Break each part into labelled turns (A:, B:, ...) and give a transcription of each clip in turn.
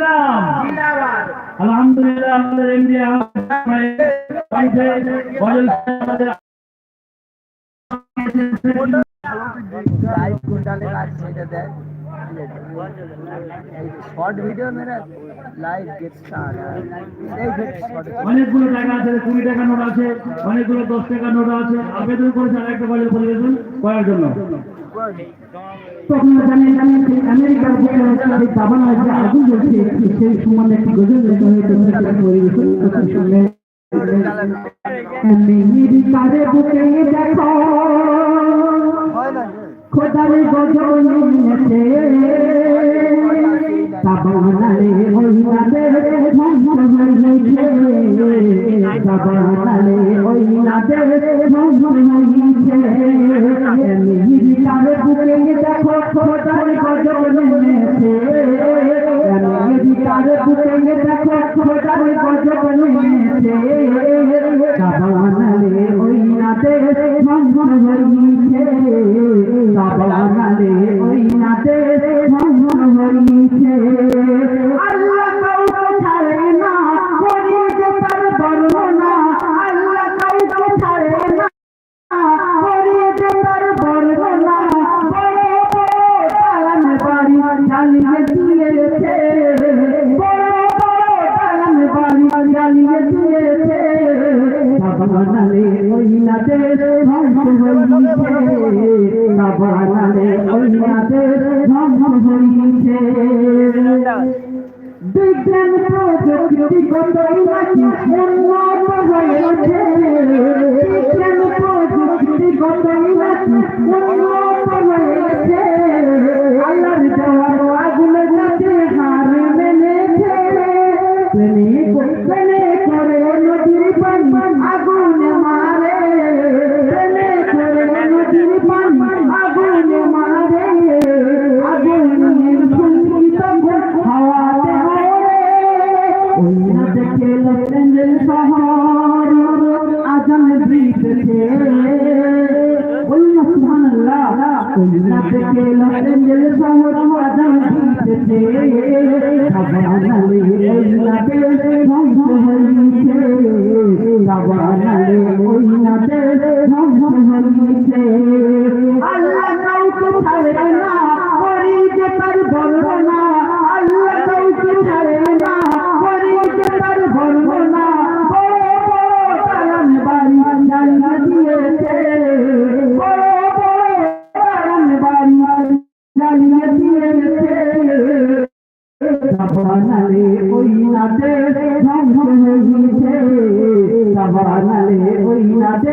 A: ইসলাম। আলহামদুলিল্লাহ আমাদের এমডি অনেকগুলো টাকা আছে কুড়ি টাকা নোট আছে অনেকগুলো দশ টাকা নোট আছে। আবেদন করেছে আরেকটা বাজার পরিবেশন করার জন্য।
B: তখন জানি জানি যে আমেরিকার যে যে যে আগুন জ্বলছে সেই সম্বন্ধে একটি গজল লেখা হয়েছে পরিবেশন করতে শুনলে আমেরিকারে বুকে দেখো খোদার গজল নিয়েছে দাবানালে ওই নাদে हरे हरे हरे দিয়েছে বাবানালে ওই নাতে ধ্বংস হইছে বাবানালে ওই নাতে ধ্বংস হইছে বিজ্ঞান প্রযুক্তি কত নাকি উন্নত হয়েছে বিজ্ঞান প্রযুক্তি কত নাকি উন্নত আজান দিতেছে ওই না সুবহানাল্লাহ ওই না দেখে লসেঞ্জেল শহর আজান দিতেছে সাবানালে ওই বাবানালে ওই নাতে ধ্বংস হইছে বাবানালে ওই নাতে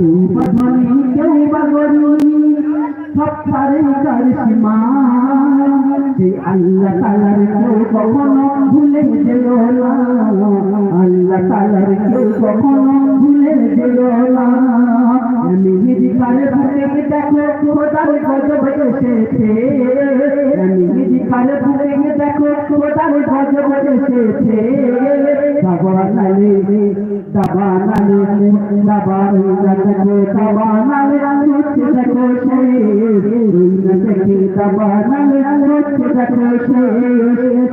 B: কেউ বা ধনী কেউ বা গরিব সব পারে তার সীমা যে আল্লাহ তালার কেউ কখনো ভুলে যেও না আল্লাহ তালার কেউ কখনো ভুলে দিল না দেখো খোদার গজব এসেছে দাবা নালে দাবা নালে দাবা নালে হচ্ছে দেখো সে রইনা থেকে দাবা নালে হচ্ছে দেখো সে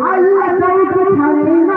B: আল্লাহ কাউকে ছাড়ে না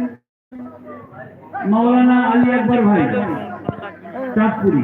A: মাওলানা আলী আকবর ভাই চাঁদপুরি।